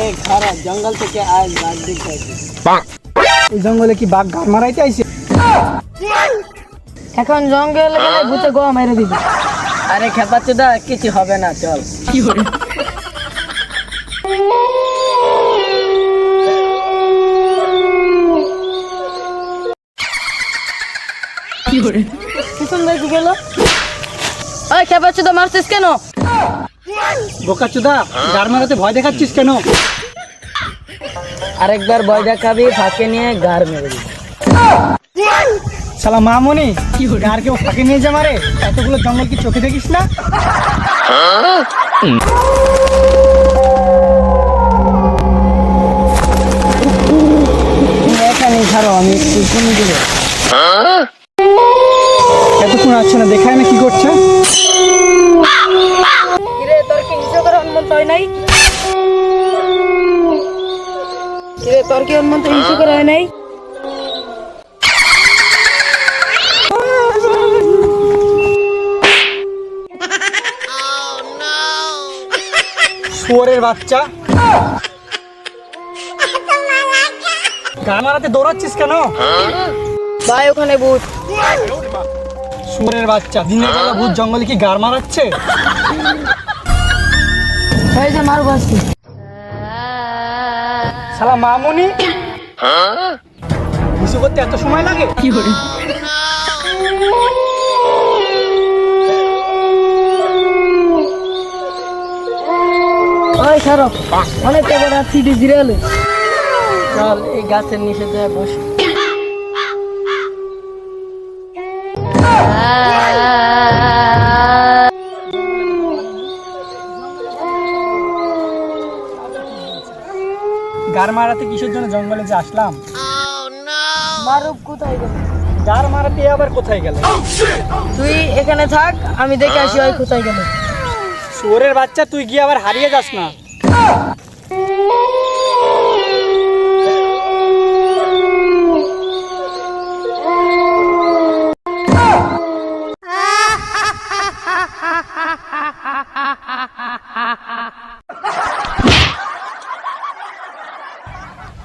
এই জঙ্গল থেকে আজ বাঘ দেখতে আসি এই জঙ্গলে কি বাঘ গান মারাইতে আইছে? এখন জঙ্গল গেলে ভূতে গোয়া মেরে দিবি। আরে খেপা চুদা কিছু হবে না চল। পিছন দেখি গেল। ওই খেপা চুদা মারছিস কেন? বোকা চুদা গান মারাতে ভয় দেখাচ্ছিস কেন? আরেকবার বয় দেখাবি ফাঁকে নিয়ে গার মেরে দিবি। শালা মামনি গার কেউ ফাঁকে নিয়ে যা মারে। এতগুলো জঙ্গল কি চোখে দেখিস না? তুমি এখানেই ছাড়ো আমি একটু শুনি দিব এতক্ষণ আসছে না দেখায় না কি করছে? তোর কি হনুমন্ত হিসেব করে হয় নাই? শুয়োরের বাচ্চা। গান মারাতে দৌড়াচ্ছিস কেন? ভাই ওখানে ভূত। শুয়োরের বাচ্চা। দিনের বেলা ভূত জঙ্গলে কি গার মারাচ্ছে? যে মারবো আজকে। শালা মামুনি। কিছু করতে এত সময় লাগে? ওই খারাপ অনেকটা বড় সিটি জিরালে চল, এই গাছের নিচে যায়, বস। গার মারাতে কিসের জন্য জঙ্গলে যে আসলাম? মারুক কোথায় গেল? গার মারাতে আবার কোথায় গেল? তুই এখানে থাক আমি দেখে আসি ওই কোথায় গেল। শুয়োরের বাচ্চা তুই গিয়ে আবার হারিয়ে যাস না।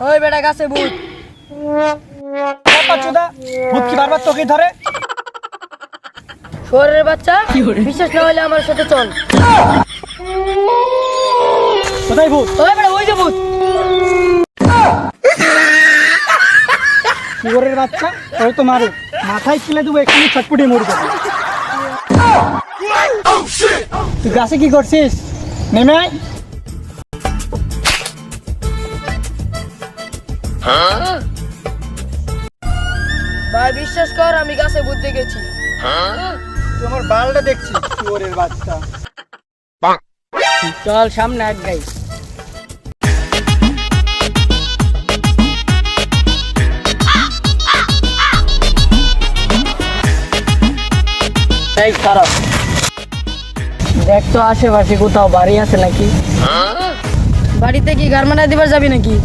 ওই বেটা গাছে ভূত। চুদা ভূত কি বারবার তোকে ধরে? শহরের বাচ্চা বিশেষ না হলে আমার সাথে চল। কোথায় ভূত? ওই বেটা ওই যে ভূত। শুয়োরের বাচ্চা ওই তো মারো মাথায় ছিলে দেবো এখানে ছটপটি মরে যাবে তুই গাছে কি করছিস? নেমে আয়। ভাই, বিশ্বাস কর, আমি গাছে দেখেছি তুই আমার বালটা দেখছিস শুয়োরের বাচ্চা। চল, সামনে এক গাই। দেখ তো, আশেপাশে কোথাও বাড়ি আছে নাকি? বাড়িতে কি গারমানা দিবার যাবি নাকি?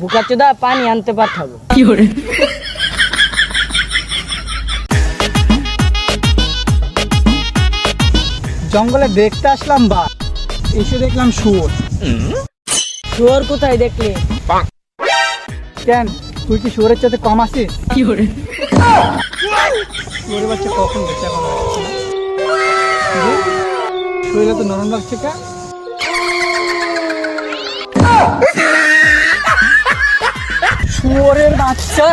বুকা চুদা পানি আনতে পাঠাবো। জঙ্গলে দেখতে আসলাম বা। এসে দেখলাম শুয়োর। শুয়োর কোথায় দেখলে? কেন? তুই কি শুয়োরের চাতে কম আসিস শুয়োরের বাচ্চা কখন দেখতে এখন শরীরে তো নরম লাগছে কা? শুয়োরের বাচ্চা।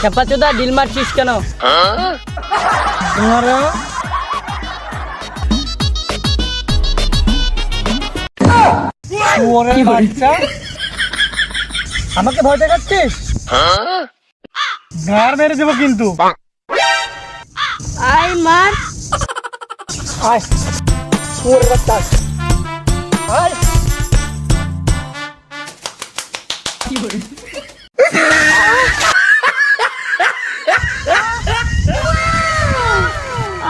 খেপা চুদা ডিল মারছিস কেন? তোমারা শুয়োরের বাচ্চা। আমাকে ভয় দেখাচ্ছিস? গার মেরে দেবো কিন্তু। আই মার। আয়। বাচ্চা। আয়।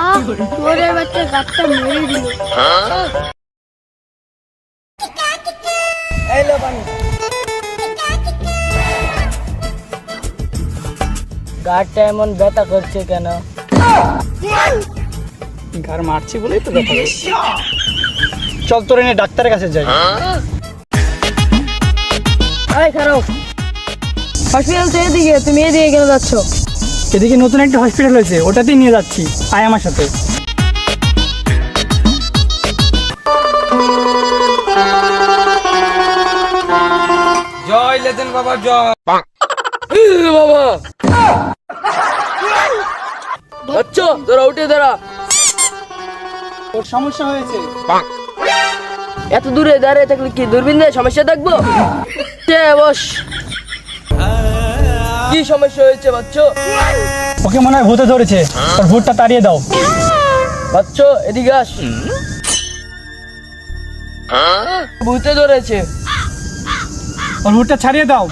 আয় বাচ্চা গাছটা মেরে দিল এই লো পানি গাড়টা এমন ব্যথা করছে কেন? গার মারছি বলেই তো ব্যাপার চল তোর এনে ডাক্তারের কাছে যাই। এই খারাপ। হসপিটাল তো এদিকে তুমি এদিকে কেন যাচ্ছ? এদিকে নতুন একটা হসপিটাল হয়েছে ওটাতেই নিয়ে যাচ্ছি আয় আমার সাথে। জয় লেজেন বাবা জয়। বাবা। আচ্ছা তোরা উঠে দাঁড়া। ওর সমস্যা হয়েছে। এত দূরে দাঁড়িয়ে থাকলে কি দূরবীন দিয়ে সমস্যা দেখব? বস? কি সমস্যা হয়েছে বাচ্চ? ওকে মনে হয় ভূতে ধরেছে। ওর ভূতটা তাড়িয়ে দাও। বাচ্চ এদিকে আস। ভূতে ধরেছে। ওর ভূতটা ছাড়িয়ে দাও।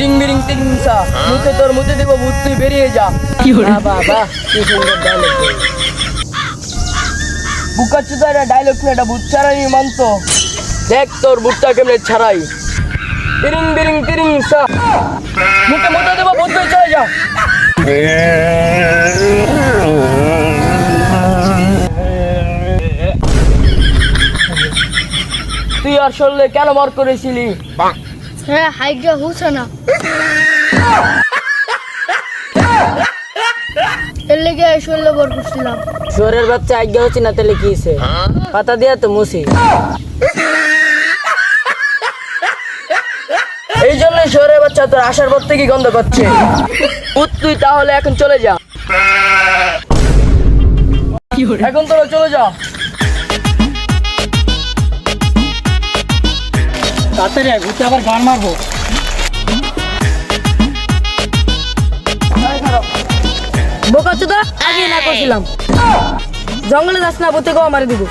রিং বিরিং টিং সা। মুখে তোর মুখে দেবো ভূত তুই বেরিয়ে যা। কি বাবা কি সুন্দর বুকা এটা ডায়লগ না এটা ভূত ছাড়াই মানতো দেখ তোর ভূতটা কেমনে ছাড়াই। তিরিং বিরিং তিরিং সা। মুখে মুখে দেবো ভূত তুই চলে যা। তুই আর শরীরে কেন মর করেছিলি? হ্যাঁ হাইড্রা হচ্ছে না। এর লেগে শরীরে বর করছিলাম শোরের বাচ্চা আজ্ঞা হচ্ছে না তাহলে কি পাতা দিয়া তো মুসি এই জন্য শহরের বাচ্চা তোর আসার পর থেকে গন্ধ করছে তুই তাহলে এখন চলে যা। এখন তোরা চলে যা। তাড়াতাড়ি ভূতে আবার গান মারবো। করছিলাম। জঙ্গলে যাস না বলতে গো মারি দিব।